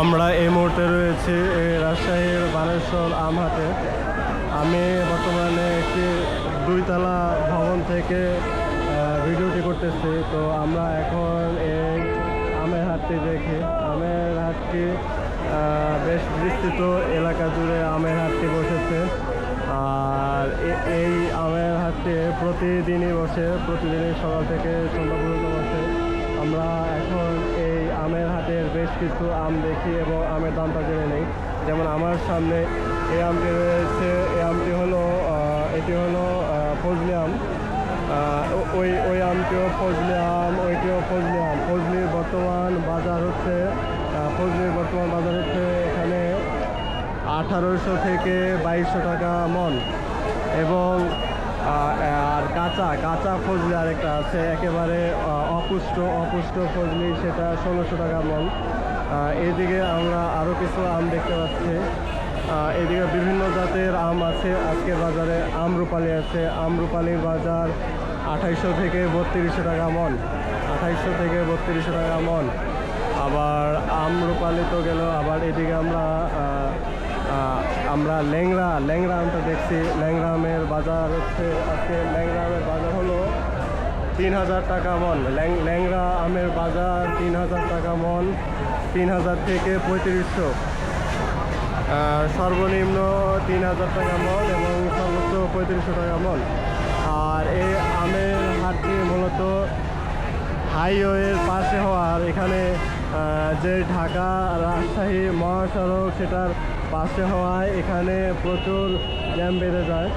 আমরা এই মুহূর্তে রয়েছি রাজশাহীর বানেশ্বর আমহাটে। আমি বর্তমানে একটি দুইতলা ভবন থেকে ভিডিওটি করতেছি। তো আমরা এখন এই আমের হাটটি দেখি। আমের হাটটি বেশ বিস্তৃত এলাকা জুড়ে আমের হাটটি বসেছে। আর এই আমের হাটটি প্রতিদিনই বসে, প্রতিদিনই সকাল থেকে সন্ধ্যা পর্যন্ত বসে। আমরা এখন বেশ কিছু আম দেখি এবং আমের দামটা জেনে নেই। যেমন আমার সামনে এই আমটি রয়েছে, এই আমটি হলো এটি হলো ফজলি আম। ওই ওই আমটিও ফজলি আম, ওইটিও ফজলি আম। ফজলির বর্তমান বাজার হচ্ছে ফজলির বর্তমান বাজার হচ্ছে এখানে আঠারোশো থেকে বাইশশো টাকা মন। এবং কাঁচা কাঁচা ফজলি আরেকটা আছে, একেবারে অপুষ্ট অপুষ্ট ফজলি, সেটা ষোলোশো টাকা মন। এদিকে আমরা আরও কিছু আম দেখতে পাচ্ছি। এদিকে বিভিন্ন জাতের আম আছে, আজকে বাজারে আমরুপালি আছে। আমরুপালির বাজার আঠাইশো থেকে বত্রিশশো টাকা মন। আঠাইশশো থেকে বত্রিশশো টাকা মন। আবার আমরুপালি তো গেল, আবার এদিকে আমরা আমরা ল্যাংড়া ল্যাংড়া আমটা দেখছি। ল্যাংড়া আমের বাজার হচ্ছে আজকে ল্যাংড়া আমের বাজার হলো তিন হাজার টাকা মন। ল্যাং- ল্যাংড়া আমের বাজার তিন হাজার টাকা মন, তিন হাজার থেকে পঁয়ত্রিশশো। সর্বনিম্ন তিন হাজার টাকা মন এবং সর্বোচ্চ পঁয়ত্রিশশো টাকা মন। আর এই আমের হাটটি মূলত হাইওয়ের পাশে হওয়ার। এখানে যে ঢাকা রাজশাহী মহাসড়ক, সেটার পাশে হওয়ায় এখানে প্রচুর জ্যাম বেড়ে যায়।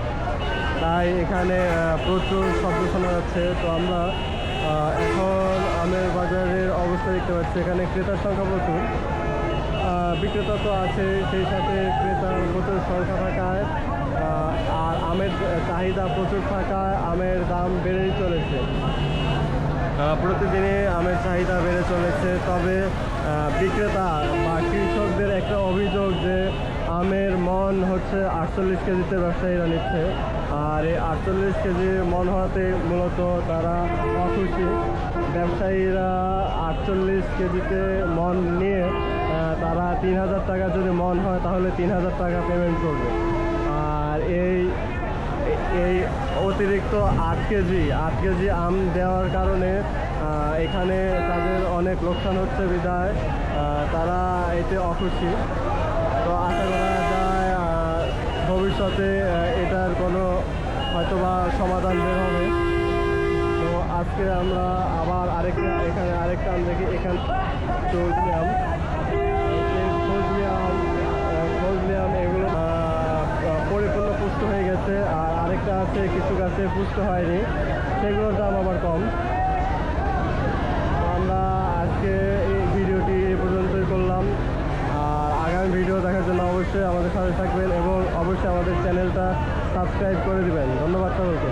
তাই এখানে প্রচুর শব্দ শোনা যাচ্ছে। তো আমরা এখন আমের বাজারের অবস্থা দেখতে পাচ্ছি। এখানে ক্রেতার সংখ্যা প্রচুর। বিক্রেতা তো আছে, সেই সাথে ক্রেতার প্রচুর সংখ্যা থাকায় আর আমের চাহিদা প্রচুর থাকায় আমের দাম বেড়েই চলেছে। প্রতিদিনই আমের চাহিদা বেড়ে চলেছে, তবে বিক্রেতা বা কৃষকদের একটা অভিযোগ যে আমের মন হচ্ছে আটচল্লিশ কেজিতে ব্যবসায়ীরা নিচ্ছে, আর এই আটচল্লিশ কেজি মন হওয়াতে মূলত তারা অখুশি। ব্যবসায়ীরা আটচল্লিশ কেজিতে মন নিয়ে তারা তিন হাজার টাকা যদি মন হয় তাহলে তিন হাজার টাকা পেমেন্ট করবে। আর এই এই অতিরিক্ত আট কেজি আট কেজি আম দেওয়ার কারণে এখানে তাদের অনেক লোকসান হচ্ছে বিদায়। তারা এতে অখুশি। তো আশা করা যায় ভবিষ্যতে এটার কোনো হয়তোবা সমাধান বের হবে। তো আজকে আমরা আবার আরেকটা, এখানে আরেকটা আম দেখি, এখান চৌধুরী আম সেই ফজলি আম আহ, ফজলি আম এগুলো আহ, আহ, পরিপূর্ণ পুষ্ট হয়ে গেছে আর আরেকটা আছে কিছু গাছে পুষ্ট হয়নি সেগুলোর দাম আবার কম। আমরা আজকে এই ভিডিওটি এ পর্যন্তই করলাম। আর আগামী ভিডিও দেখার জন্য অবশ্যই আমাদের সাথে থাকবেন এবং অবশ্যই আমাদের চ্যানেলটা সাবস্ক্রাইব করে দেবেন। ধন্যবাদ সকলকে।